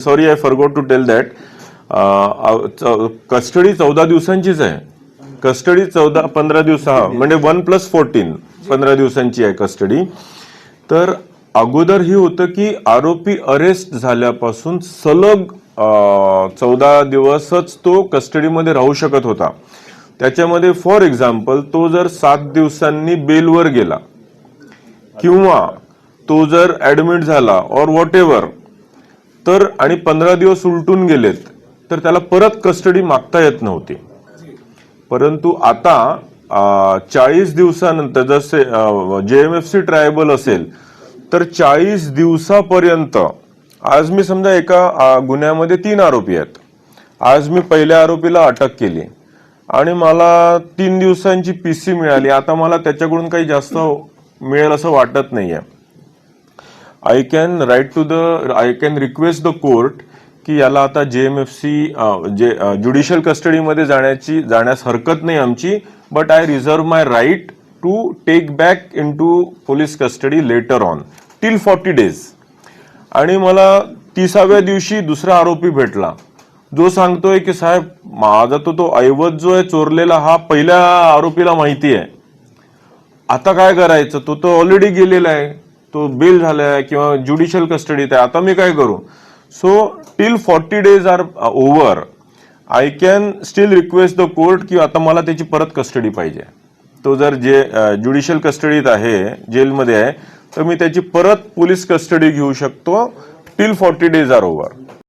Sorry I forgot to tell that custody चौदा दिवसांचीच आहे. कस्टडी चौदा पंधरा दिवस हा म्हणजे वन प्लस फोर्टीन पंधरा दिवसांची आहे कस्टडी तर अगोदर ही होतं की आरोपी अरेस्ट झाल्यापासून सलग चौदा दिवसच तो कस्टडीमध्ये राहू शकत होता. त्याच्यामध्ये फॉर एक्झाम्पल तो जर सात दिवसांनी बेलवर गेला किंवा तो जर ऍडमिट झाला और व्हॉट एव्हर तर आणि पंधरा दिवस उलटून गेलेत तर त्याला परत कस्टडी मागता येत नव्हती. परंतु आता चाळीस दिवसानंतर जसे जे एम एफ सी ट्रायबल असेल तर चाळीस दिवसापर्यंत आज मी समजा एका गुन्ह्यामध्ये तीन आरोपी आहेत. आज मी पहिल्या आरोपीला अटक केली आणि मला तीन दिवसांची पी सी मिळाली. आता मला त्याच्याकडून काही जास्त मिळेल असं वाटत नाही आहे I can write to the I can request the court की याला आता जे एम एफ सी जे ज्युडिशियल कस्टडीमध्ये जाण्याची जाण्यास हरकत नाही आमची but I reserve my right to take back into police custody later on till forty days आणि मला तिसाव्या दिवशी दुसरा आरोपी भेटला जो सांगतोय की साहेब माझा तो तो ऐवज जो आहे चोरलेला हा पहिल्या आरोपीला माहिती आहे. आता काय करायचं? तो तो ऑलरेडी गेलेला आहे. तो बेल झाला आहे किंवा ज्युडिशियल कस्टडीत आहे. आता मी काय करू? So till forty days are over I can still request the court की आता मला त्याची परत कस्टडी पाहिजे. तो जर जे ज्युडिशियल कस्टडीत आहे जेलमध्ये आहे तर मी त्याची परत पोलीस कस्टडी घेऊ शकतो till forty days are over